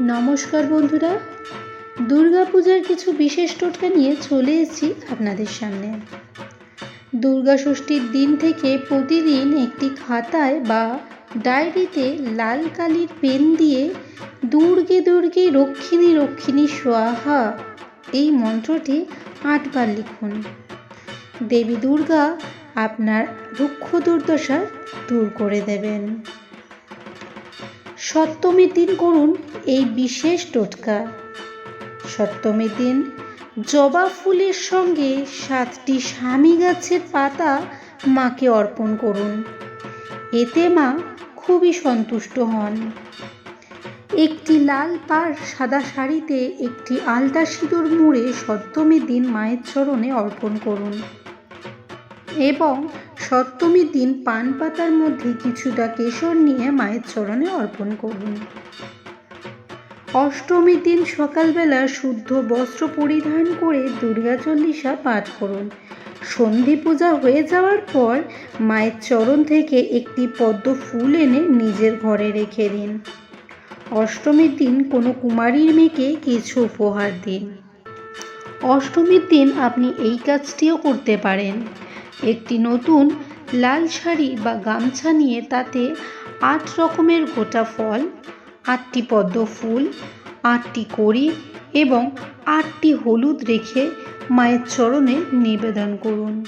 নমস্কার বন্ধুরা। দুর্গাপূজার কিছু বিশেষ টোটকা নিয়ে চলে এসেছি আপনাদের সামনে। দুর্গা ষষ্ঠীর দিন থেকে প্রতিদিন একটি খাতায় বা ডায়েরিতে লাল কালির পেন দিয়ে দুর্গে দুর্গে রক্ষিণী রক্ষিণী সোয়াহা এই মন্ত্রটি আটবার লিখুন। দেবী দুর্গা আপনার দুঃখ দুর্দশা দূর করে দেবেন। সপ্তমীর দিন করুন এই বিশেষ টোটকা। সপ্তমীর দিন, জবা ফুলের সঙ্গে সাতটি স্বামী গাছের পাতা মাকে অর্পণ করুন। এতে মা খুবই সন্তুষ্ট হন। একটি লাল পাড় সাদা শাড়িতে একটি আলতা সিঁদুর মুড়ে সপ্তমীর দিন মায়ের চরণে অর্পণ করুন। এবং সপ্তমীর দিন পান পাতার মধ্যে কিছুটা কেশর নিয়ে মায়ের চরণে অর্পণ করুন। অষ্টমীর দিন সকালবেলা শুদ্ধ বস্ত্র পরিধান করে দুর্গা চল্লিশা পাঠ করুন। সন্ধি পূজা হয়ে যাওয়ার পর মায়ের চরণ থেকে একটি পদ্ম ফুল এনে নিজের ঘরে রেখে দিন। অষ্টমীর দিন কোনো কুমারীর মেয়েকে কিছু উপহার দিন। অষ্টমীর দিন আপনি এই কাজটিও করতে পারেন। একটি নতুন লাল শাড়ি বা গামছা নিয়ে তাতে আট রকমের গোটা ফল, আটটি পদ্ম ফুল, আটটি কড়ি এবং আটটি হলুদ রেখে মায়ের চরণে নিবেদন করুন।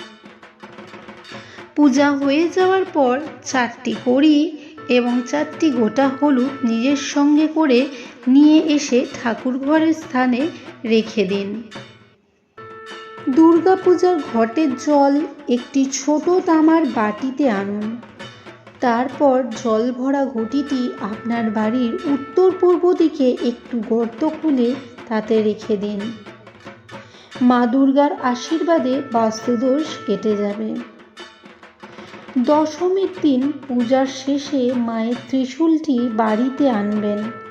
পূজা হয়ে যাওয়ার পর চারটি কড়ি এবং চারটি গোটা হলুদ নিজের সঙ্গে করে নিয়ে এসে ঠাকুর ঘরের স্থানে রেখে দিন। দুর্গাপূজার ঘটের জল একটি ছোট তামার বাটিতে আনুন। তারপর জল ভরা ঘটিটি আপনার বাড়ির উত্তর পূর্ব দিকে একটু গর্ত খুলে তাতে রেখে দিন। মা দুর্গার আশীর্বাদে বাস্তুদোষ কেটে যাবে। দশমীর দিন পূজার শেষে মায়ের ত্রিশূলটি বাড়িতে আনবেন।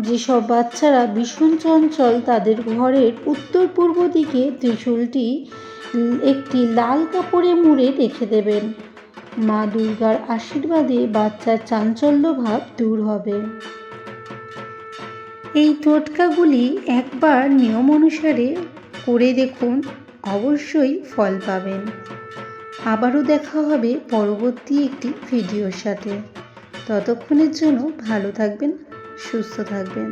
যেসব বাচ্চারা ভীষণ চঞ্চল তাদের ঘরের উত্তর পূর্ব দিকে ত্রিশূলটি একটি লাল কাপড়ে মুড়ে রেখে দেবেন। মা দুর্গার আশীর্বাদে বাচ্চার চাঞ্চল্য ভাব দূর হবে। এই টোটকাগুলি একবার নিয়ম অনুসারে করে দেখুন, অবশ্যই ফল পাবেন। আবারও দেখা হবে পরবর্তী একটি ভিডিওর সাথে। ততক্ষণের জন্য ভালো থাকবেন সুস্থ থাকবেন।